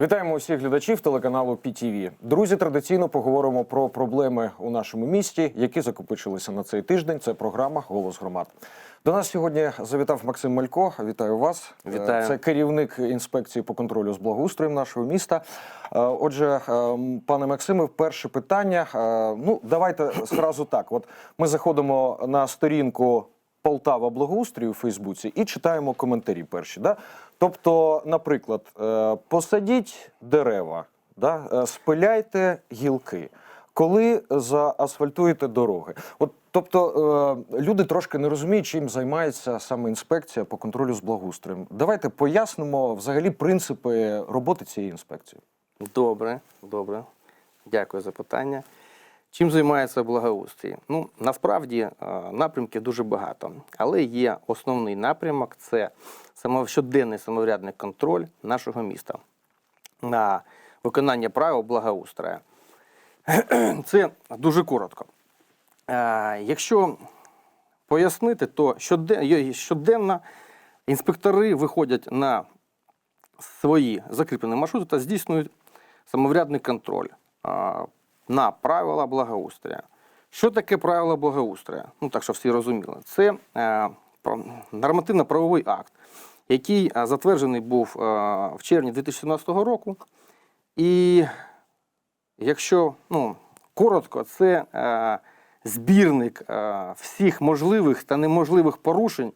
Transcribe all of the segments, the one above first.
Вітаємо усіх глядачів телеканалу PTV. Друзі, традиційно поговоримо про проблеми у нашому місті, які закопичилися на цей тиждень. Це програма Голос громад. До нас сьогодні завітав Максим Малько. Вітаю вас. Вітаю. Е, Це керівник інспекції по контролю з благоустроєм нашого міста. Е, Отже, е, пане Максиме, перше питання. Ну, давайте зразу так. От ми заходимо на сторінку Полтава благоустрою у Фейсбуці і читаємо коментарі перші. Да? Тобто, наприклад, е, посадіть дерева, да? е, спиляйте гілки. Коли заасфальтуєте дороги, от тобто е, люди трошки не розуміють, чим займається саме інспекція по контролю з благоустроєм. Давайте пояснимо взагалі принципи роботи цієї інспекції. Добре, добре. Дякую за питання. Чим займається благоустрій? Ну, насправді е, напрямків дуже багато, але є основний напрямок це щоденний самоврядний контроль нашого міста на виконання правил благоустрою. Це дуже коротко. Е, Якщо пояснити, то щоденно інспектори виходять на свої закріплені маршрути та здійснюють самоврядний контроль а, на правила благоустрою. Що таке правила благоустрою? Ну так, щоб всі розуміли, це е, нормативно-правовий акт, який е, затверджений був е, в червні 2017 року. І якщо ну, коротко, це е, збірник е, всіх можливих та неможливих порушень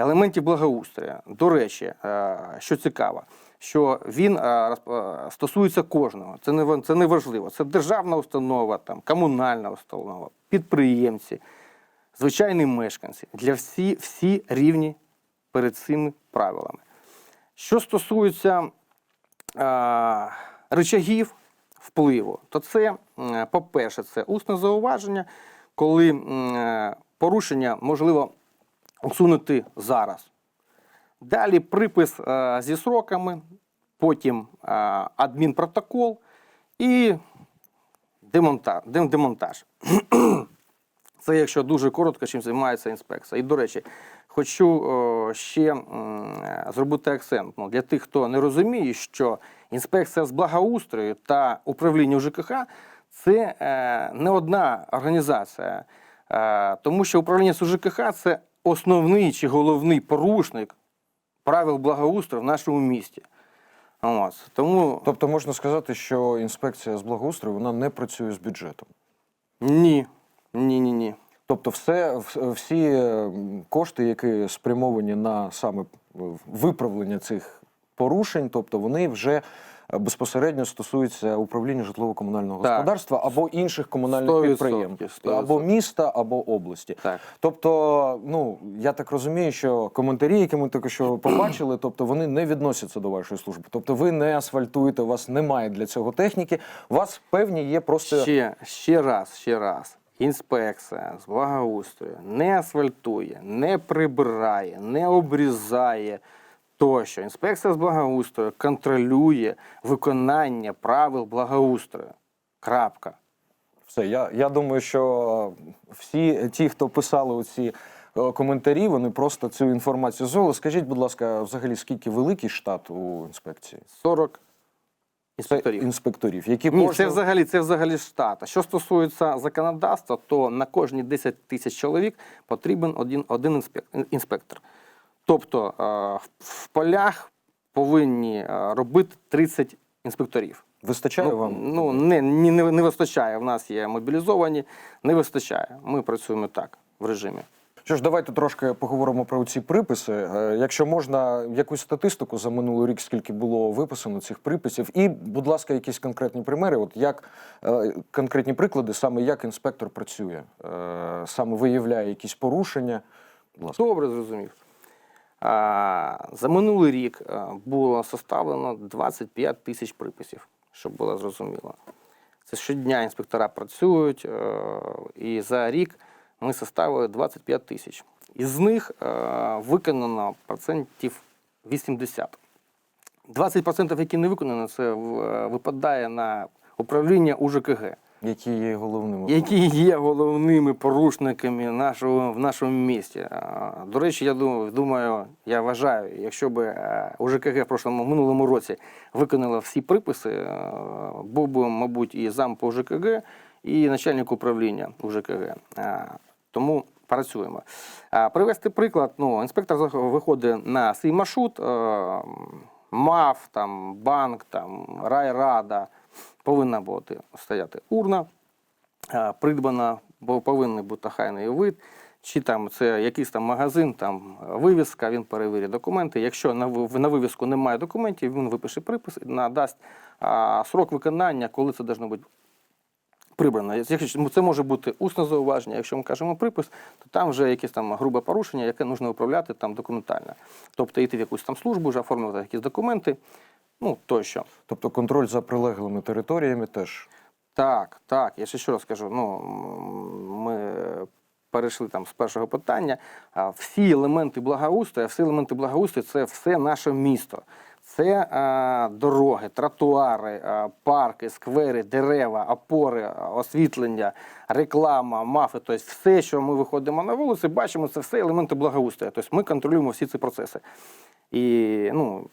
елементів благоустрою. До речі, е, що цікаво, що він е, е, стосується кожного. Це не це не важливо. Це державна установа, там комунальна установа, підприємці, звичайні мешканці. Для всі, всі рівні перед цими правилами. Що стосується рычагів впливу, то це, по-перше, це усне зауваження, коли порушення можливо усунути зараз. Далі припис е, зі сроками, потім е, адмінпротокол і демонтаж. Це якщо дуже коротко, чим займається інспекція. І, до речі, хочу е, ще зробити акцент ну, для тих, хто не розуміє, що інспекція з благоустрою та управління ЖКХ це не одна організація, тому що управління з ЖКХ це основний чи головний порушник правил благоустрою в нашому місті. От. Тому Тобто можна сказати, що інспекція з благоустрою вона не працює з бюджетом. ні, ні, ні, ні. Тобто, все, всі е, кошти, які спрямовані на саме виправлення цих порушень, тобто вони вже е, безпосередньо стосуються управління житлово-комунального Так. господарства або інших комунальних 100%, підприємств, 100%. або міста, або області. Так. Тобто, ну я так розумію, що коментарі, які ми тільки що побачили, тобто вони не відносяться до вашої служби. Тобто, ви не асфальтуєте, у вас немає для цього техніки. У вас певні є просто Ще, ще раз, ще раз. Інспекція з благоустрою не асфальтує, не прибирає, не обрізає тощо. Інспекція з благоустрою контролює виконання правил благоустрою. Крапка. Все, я, я думаю, що всі ті, хто писали оці е, коментарі, вони просто цю інформацію золи. Скажіть, будь ласка, взагалі скільки великий штат у інспекції? 40 Це інспекторів. інспекторів, які Ні, кожного- це взагалі, це взагалі штат. А що стосується законодавства, то на кожні 10 тисяч чоловік потрібен один, один інспектор. Тобто е, в- полях повинні е, робити 30 інспекторів. вистачає ну, вам? Ну, не, не, не не вистачає. В нас є мобілізовані, не вистачає. Ми працюємо так в режимі. Що ж, давайте трошки поговоримо про ці приписи. Е, Якщо можна, якусь статистику за минулий рік, скільки було виписано цих приписів, і, будь ласка, якісь конкретні примери, от як конкретні приклади, саме як інспектор працює, саме виявляє якісь порушення. Будь ласка. Добре, зрозумів. За минулий рік було составлено 25 тисяч приписів, щоб було зрозуміло. Це щодня інспектора працюють, е, і за рік ми составили 25 тисяч. Із них е, виконано процентів 80. 20%, які не виконані, це випадає на управління УЖКГ. Які є головними? які є головними порушниками нашого в нашому місті. До речі, я думаю, думаю, я вважаю, якщо б е, УЖКГ в прошлому минулому році виконала всі приписи, е, був би, мабуть, і зам по УЖКГ, і начальник управління УЖКГ. Тому працюємо. Привести приклад, ну, інспектор виходить на свій маршрут, е, МАФ, там, банк, там, райрада, повинна бути стояти урна придбана, бо повинен бути хайний вид, чи там це якийсь там магазин, там вивіска, він перевірить документи. Якщо на, на вивіску немає документів, він випише припис і надасть срок виконання, коли це должно бути прибрано. Якщо це може бути усне зауваження, якщо ми кажемо припис, то там вже якесь там грубе порушення, яке потрібно управляти там документально. Тобто йти в якусь там службу, вже оформлювати якісь документи, ну тощо. Тобто контроль за прилеглими територіями теж. Так, так. Я ще що раз скажу. Ну, ми перейшли там з першого питання. Всі елементи благоустрою, всі елементи благоустрою це все наше місто. Це а, дороги, тротуари, а, парки, сквери, дерева, опори, освітлення, реклама, мафи. Тобто все, що ми виходимо на вулиці, бачимо, це все елементи благоустрою. Тобто ми контролюємо всі ці процеси. І ну,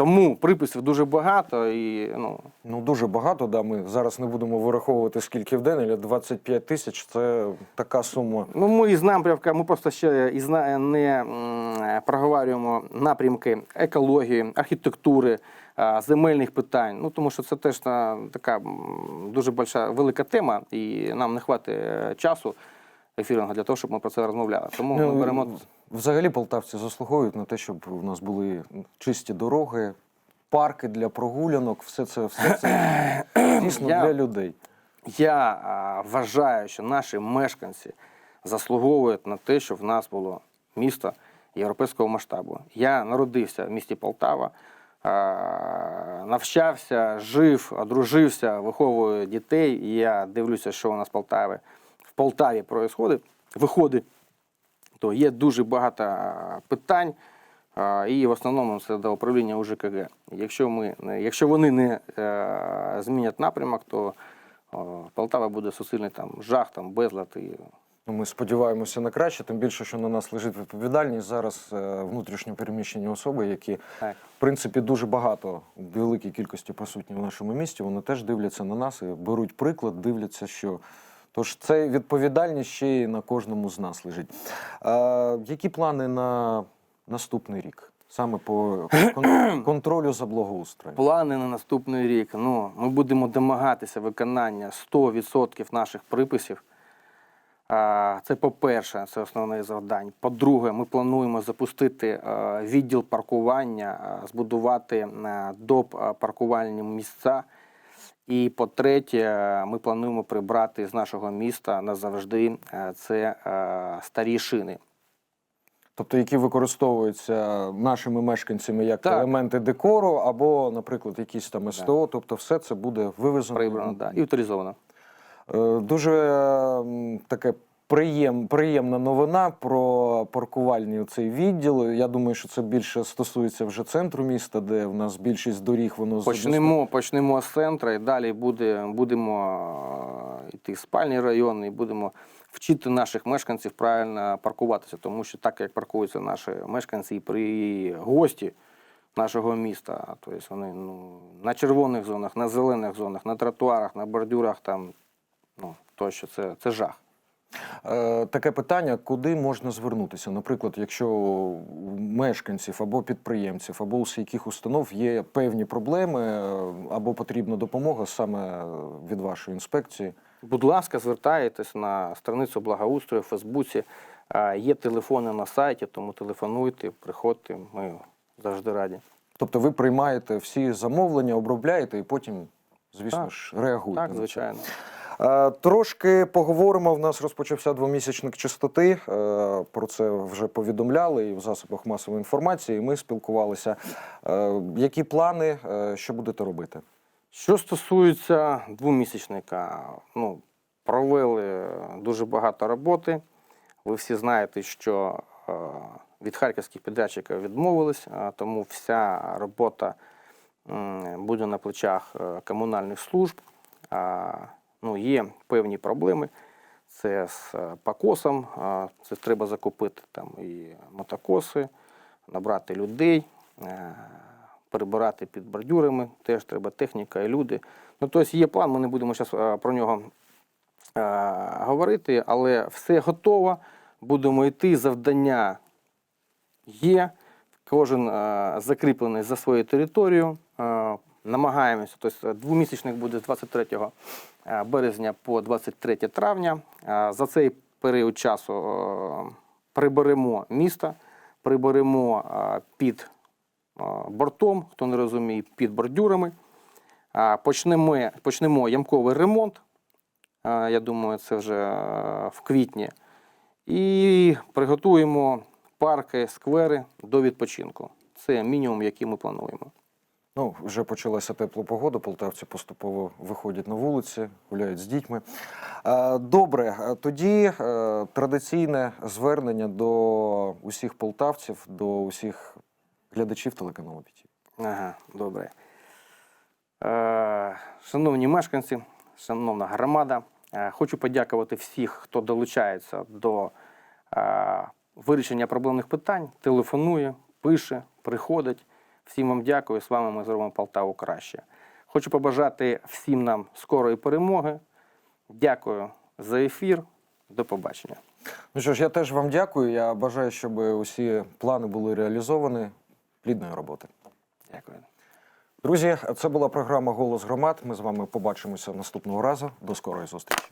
тому приписів дуже багато. І, ну, Ну, дуже багато, да. Ми зараз не будемо вираховувати, скільки в день, але 25 тисяч це така сума. Ну, ми із напрямка, ми просто ще із не проговорюємо напрямки екології, архітектури, земельних питань. Ну тому що це теж така дуже большая, велика тема, і нам не хватить е, часу ефірного для того, щоб ми про це розмовляли. Тому Ну, ми беремо Взагалі полтавці заслуговують на те, щоб у нас були чисті дороги, парки для прогулянок, все це, все це дійсно Я- для людей. Я а, вважаю, що наші мешканці заслуговують на те, щоб в нас було місто європейського масштабу. Я народився в місті Полтава, а, навчався, жив, одружився, виховую дітей. І я дивлюся, що у нас в Полтаві в Полтаві происходить, виходить. То є дуже багато питань, і в основному це до управління УЖКГ. Якщо, ми, якщо вони не е, змінять напрямок, то Полтава буде суцільний там жах, там безлад і Ну, Ми сподіваємося на краще, тим більше, що на нас лежить відповідальність зараз е, внутрішньо переміщені особи, які так. в принципі дуже багато в великій кількості присутні в нашому місті. Вони теж дивляться на нас і беруть приклад, дивляться, що. Тож це відповідальність ще й на кожному з нас лежить. А, які плани на наступний рік? Саме по кон- контролю за благоустроєм? Плани на наступний рік. Ну, ми будемо домагатися виконання 100% наших приписів. Це по-перше, це основне завдання. По-друге, ми плануємо запустити відділ паркування, збудувати доп паркувальні місця. І по-третє, ми плануємо прибрати з нашого міста назавжди е, це е, старі шини. Тобто, які використовуються нашими мешканцями як Так. елементи декору, або, наприклад, якісь там СТО, тобто все це буде вивезено. Прибрано, да, і авторизовано. Е, Дуже таке приєм, приємна новина про паркувальний цей відділ. Я думаю, що це більше стосується вже центру міста, де в нас більшість доріг воно Почнемо, почнемо з центру і далі буде, будемо е, йти в спальні райони і будемо вчити наших мешканців правильно паркуватися, тому що так як паркуються наші мешканці і при гості нашого міста, тобто вони ну, на червоних зонах, на зелених зонах, на тротуарах, на бордюрах, там, ну, тощо, це, це жах. Е, Таке питання, куди можна звернутися? Наприклад, якщо у мешканців або підприємців, або у яких установ є певні проблеми, е, або потрібна допомога саме від вашої інспекції. Будь ласка, звертайтесь на страницю благоустрою в Фейсбуці. Є телефони на сайті, тому телефонуйте, приходьте, ми завжди раді. Тобто ви приймаєте всі замовлення, обробляєте і потім, звісно Так. ж, реагуєте. Так, звичайно. Е, Трошки поговоримо. В нас розпочався двомісячник чистоти. Е, Про це вже повідомляли і в засобах масової інформації. Ми спілкувалися. Е, Які плани, що будете робити? Що стосується двомісячника, ну, провели дуже багато роботи. Ви всі знаєте, що від харківських підрядчиків відмовились, тому вся робота буде на плечах комунальних служб. Ну, є певні проблеми. Це з е, покосом, це треба закупити там і мотокоси, набрати людей, е, перебирати під бордюрами, теж треба техніка і люди. Ну, тобто є план, ми не будемо зараз про нього е, говорити, але все готово. Будемо йти. Завдання є. Кожен е, закріплений за свою територію. Е, намагаємося. Тобто двомісячник буде з 23 е, березня по 23 травня. Е, за цей період часу е, приберемо місто, приберемо е, під е, бортом, хто не розуміє, під бордюрами. Почнемо, почнемо ямковий ремонт. Я думаю, це вже е, в квітні. І приготуємо парки, сквери до відпочинку. Це мінімум, який ми плануємо. Ну, вже почалася тепла погода, полтавці поступово виходять на вулиці, гуляють з дітьми. Е, Добре, е, тоді е, традиційне звернення до усіх полтавців, до усіх глядачів телеканалу ПІТІ. Ага, добре. Шановні мешканці, шановна громада, хочу подякувати всіх, хто долучається до вирішення проблемних питань, телефонує, пише, приходить. Всім вам дякую. З вами ми зробимо Полтаву краще. Хочу побажати всім нам скорої перемоги. Дякую за ефір. До побачення. Ну що ж, я теж вам дякую. Я бажаю, щоб усі плани були реалізовані. Плідної роботи. Дякую. Друзі, це була програма Голос громад. Ми з вами побачимося наступного разу. До скорої зустрічі.